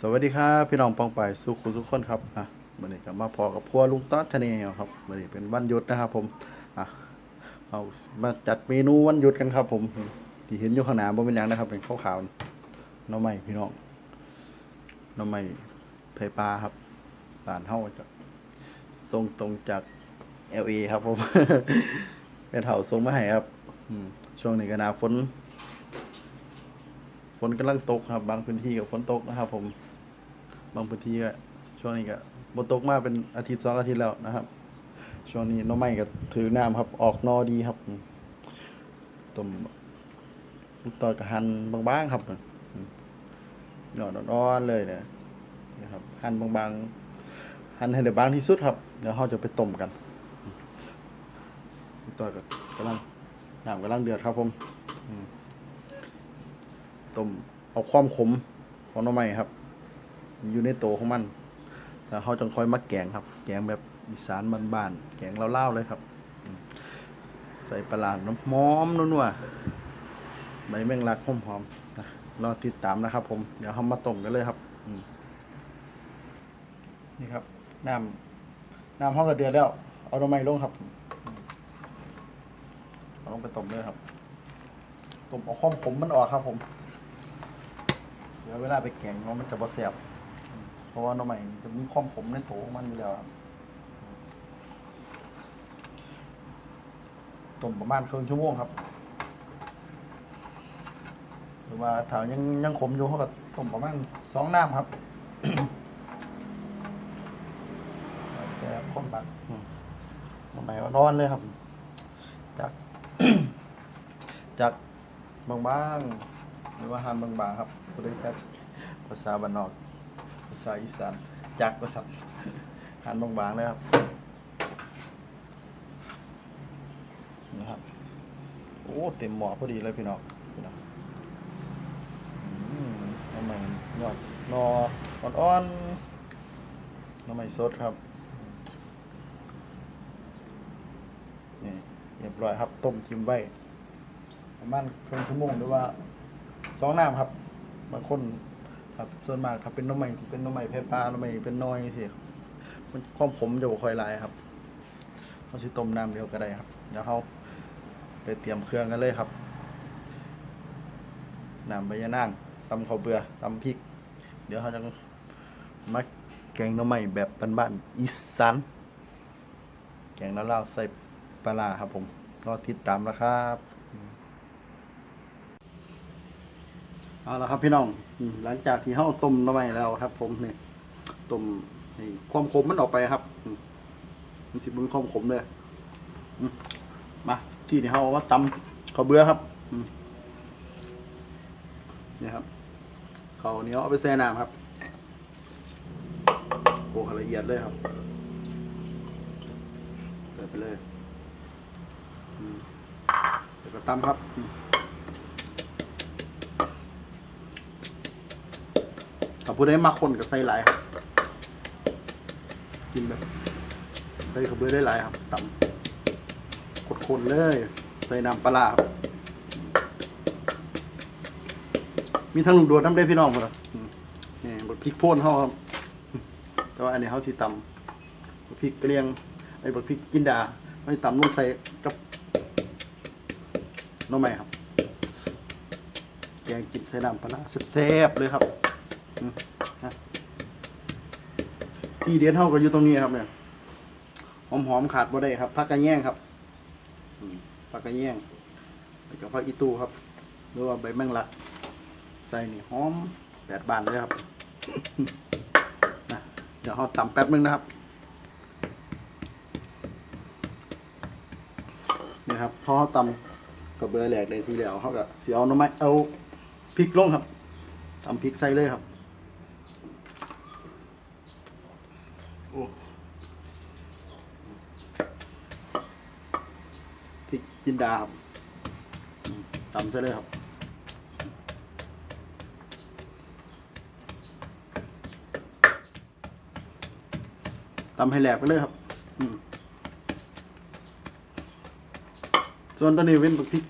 สวัสดีครับพี่น้องปองไปสุขุทุกคนครับอะวันนี้ก็มาพอกับพัวลุงต๊อดทะเนลครับวันนี้เป็นวันหยุดนะครับผมอะเอามาจัดเมนูวันหยุดกันครับผมที่เห็นอยู่ข้างหน้าบ่เป็นหยังนะครับ เป็นข้าวขาวน้องใหม่พี่น้องน้องใหม่ไผ่ปลาครับร้านเฮาจะส่งตรงจาก LA ครับผมเป็นเถาส่งมาให้ครับช่วงนี้ก็นาฝน ฝนกำลังตกครับ บางพื้นที่ก็ฝนตกนะครับ ผม บางพื้นที่ก็ช่วงนี้ก็บนตกมาเป็นอาทิตย์สองอาทิตย์แล้วนะครับ ช่วงนี้น้องไม้ก็ถือน้ำครับ ออกนอดีครับต้มต่อกับหั่นบางๆครับอืมหยออ่อนๆเลยเนี่ยนะครับหั่นบางๆหั่นให้ได้บางที่สุดครับเดี๋ยวเราจะไปต้มกันอืมลูกต่อยก็กำลังน้ำกำลังเดือดครับผมอืม ต้มเอาความขมของหน่อไม้ครับ อยู่ในโตของมันแล้วเขาจังค่อยมาแกงครับ แกงแบบอีสานบ้านๆแกงเล่าๆเลยครับ ใส่ปลาร้าน้ำหอมนัวๆใบแมงลักหอมๆนะรอติดตามนะครับ ผมเดี๋ยวเรามาต้มกันเลยครับนี่ครับน้ำน้ำห้องกระเดือดแล้ว เอาหน่อไม้ลงครับเอาลงไปต้มเลยครับต้มเอาความขมมันออกครับผม เดี๋ยวเวลาไปแกงเนาะมันจะบ่แซ่บเพราะว่าหน้ำใหม่จะมีความขมในโถของมันอยู่แล้วครับต้มประมาณครึ่งชั่วโมงครับหรือว่าถ้ายังยังขมอยู่เขาก็ต้มประมาณสองน้ำครับแล้วแต่คนบักอืมหน้ำใหม่ร้อนเลยครับ จาก จากบางๆหรือว่าหานบางๆครับ บริจากภาษาบ้านนอก ภาษาอีสาน จากภาษาหานบางๆเลยครับนะครับ โอ้ เต็มหม้อพอดีเลยพี่น้องพี่น้องน้ำมันยอดนออ่อนๆน้ำมันสดครับ นี่เรียบร้อยครับ ต้มจิ้มไว้ประมาณครึ่งชั่วโมงหรือว่าสองน้ำครับ บางคนครับส่วนมากครับเป็นน้ำใหม่เป็นน้ำใหม่เพชรปลาน้ำใหม่เป็นน้อยสิมันความผมจะบ่ค่อยหลายครับเราสิต้มน้ำเดียวก็ได้ครับเดี๋ยวเขาไปเตรียมเครื่องกันเลยครับน้ำใบยะนางตำข้าวเบื่อตำพริก เดี๋ยวเขาจะมาแกงน้ำใหม่แบบบ้านๆอีสานแกงแล้วเล่าวใส่ปลาร้าครับผมรอติดตามนะครับ เอาละครับพี่น้องหลังจากที่เฮาต้มหน้ำไม้แล้วครับ ผมนี่ต้มนี่ความขมมันออกไปครับมันสิเบึงความขมเลยมาที่นี่เฮาเอามาตำข้าวเบื่อครับนี่ครับข้าวเหนียวเอาไปแช่น้ำครับโอ้ละเอียดเลยครับใส่ไปเลยแล้วก็ตำครับอืม ถ้า ผู้ใดมาคนก็ใส่หลายครับ กินแบบใส่ข้าวเบือได้หลายครับตำคนๆเลย ใส่น้ำปลาครับมีทั้งลูกโดดน้ำได้พี่น้องหมดเลยนี่บดพริกโพ่นเขาครับอืมแต่ว่าอันนี้เขาสีตำบดพริกเกลียงไอ้บดพริกจินดาไม่ตำลงใส่กับน้องใหม่ครับ แกงกินใส่น้ำปลาแซ่บๆเลยครับ ที่เดียนเท่าก็อยู่ตรงนี้ครับเนี่ยหอมหอมขาดบ่ได้ครับผักกระแยงครับอืมผักกระแยงแล้วก็ผักอีตูครับหรือว่าใบแมงลัก ใส่นี่หอมแปดบานเลยครับนะเดี๋ยวเราตำแป๊บนึงนะครับนี่ครับพอเราตำกับเบอร์แหลกในทีแล้วเขาก็เสียเอาน้ำไม้เอาพริกลงครับตำพริกใส่เลยครับ โอ้ พริกจินดาครับตำใส่เลยครับตำให้แหลกไปเลยครับ ส่วนตัวนี้เป็นพริก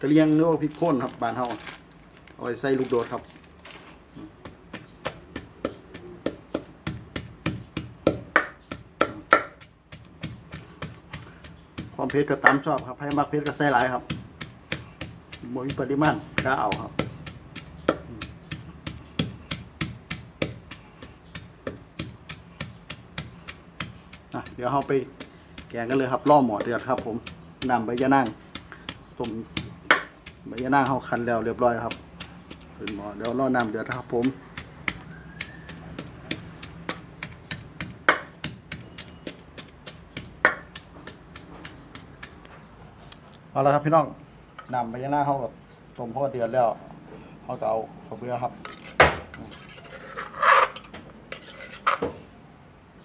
กระเลียงหรือว่าพริกโค่นครับบานเฮาเอาไว้ใส่ลูกโดดครับอืม ความ เผ็ดก็ตามชอบครับให้มักเผ็ดก็ใส่หลายครับบ่มีปริมาณก็เอาครับอืมอะเดี๋ยวเราไปแกงกันเลยครับล่อหมอเดือดครับ ผมนำใบยะนางต้มใบยะนางเขาคันแล้วเรียบร้อยครับขึ้นหมอเดี๋ยวรอนำเดือดครับผม เอาละครับพี่น้องนำไปย่างหน้าเขากับต้มพอเดือดแล้วเขาก็เอาข้าวเบื่อครับ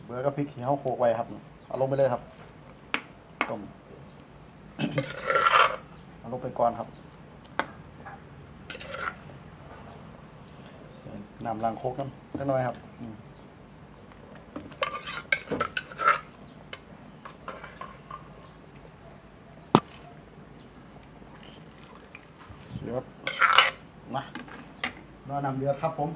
เบื่อกับพริกที่เขาโขกไว้ครับเอาลงไปเลยครับต้มเอาลงไปก่อนครับนำล้างโคกน้ำเล็กน้อยครับ เดือดมารอนำเดือดครับผม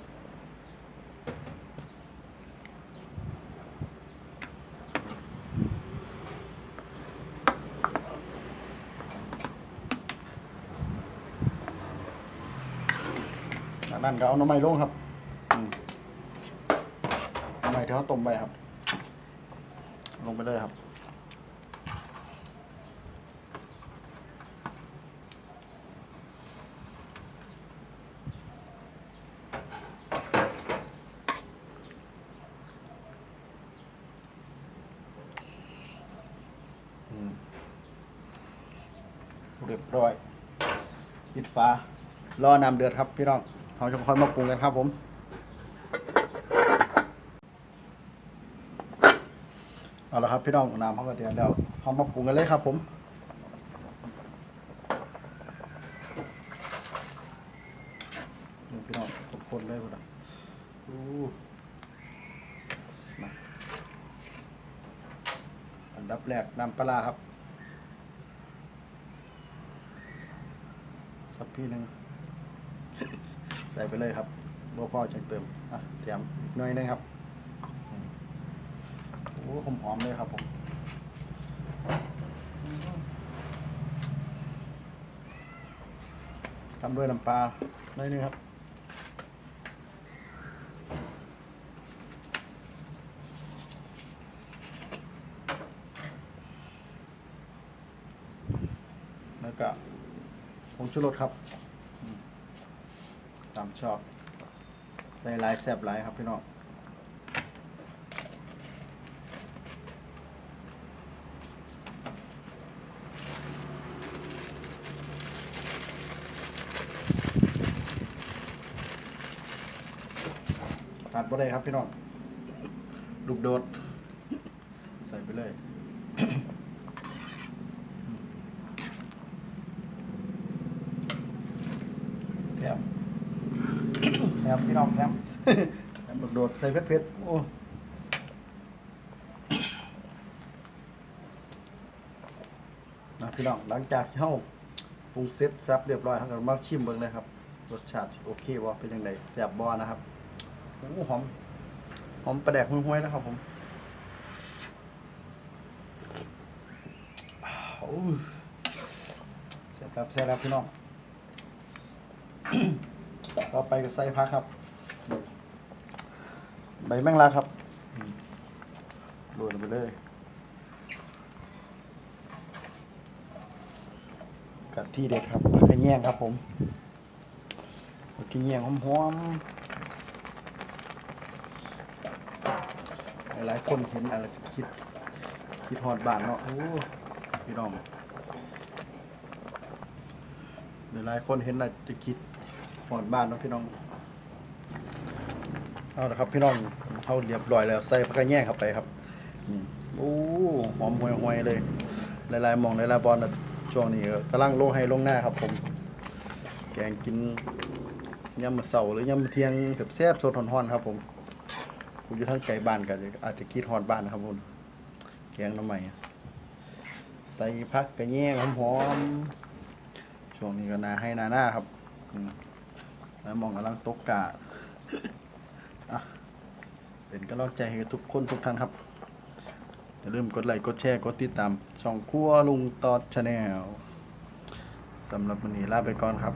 จากนั้นก็เอาน้ำมันลงครับน้ำมันที่เขาต้มไปครับ ลงไปเลยครับ บร้อยปิดฟ้ารอน้ำเดือดครับพี่น้องเราจะค่อยมาปรุงกันครับผม เอาละครับพี่น้องน้ำเขาก็เดือดแล้วเรามาปรุงกันเลยครับผมพี่น้องคนเลยพุ่นละอันดับแรกน้ำปลาครับ สักพี่หนึ่งใส่ไปเลยครับบ่พอจังเติมอะเตรียมอีกหน่อยนึงครับโอ้หอมหอมเลยครับผมทำด้วยน้ำปลาหน่อยหนึงครับ แล้วก็ผง ชูรสครับตามชอบ ใส่ลายแซ่บลายครับพี่น้องขาดบ่ได้ครับพี่น้องลูกโดด ใส่ไปเลย แถม แถม พี่น้องแถมแถมโดดๆใส่เผ็ดๆโอ้นะพี่น้องหลังจากที่เฮาปรุงเสร็จซับเรียบร้อยเราก็มาชิมเบิ่งเลยครับรสชาติสิโอเคบ่เป็นจังไดแซ่บบ่นะครับโอ้หอมหอมปลาแดกห้วยๆนะครับผมโอ้ยแซ่บครับแซ่บครับพี่น้อง ต่อไปก็ใส่ผักครับ ใบแมงลักครับอืมโรยลงไปเลยกับที่เด็ดครับผักกระแยงครับผมผักกระแยงหอมๆหลายๆคนเห็นอะไรจะคิด คิดฮอดบ้านเนาะโอ้พี่น้องหลายๆคนเห็นอะไรจะคิดฮอดบ้านเนาะพี่น้อง เอาละครับพี่น้องเขาเรียบร้อยแล้วใส่ผักกระแยงเข้าไปครับอืมโอ้หอมห่วยเลยหลายๆมองหลายๆบอลนะช่วงนี้กำลังลงให้ลงหน้าครับ ผม แกงกินยำมะเสาหรือยำมะเทียงแซ่บๆสดร้อนๆครับผมผมอยู่ทางไกลบ้านกันอาจจะคิดฮอดบ้านนะครับผมแกงน้ำใหม่ใส่ผักกระแยงหอมๆช่วงนี้ก็นาให้นาหน้าครับแล้วมองกำลังตกกาอะ เป็นกำลังใจให้ทุกคนทุกท่านครับอย่าลืมกดไลค์กดแชร์กดติดตามช่องครัวลุงตอดชาแนลสำหรับวันนี้ลาไปก่อนครับ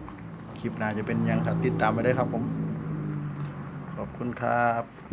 คลิปหน้าจะเป็นยังครับติดตามไปได้ครับผม ขอบคุณครับ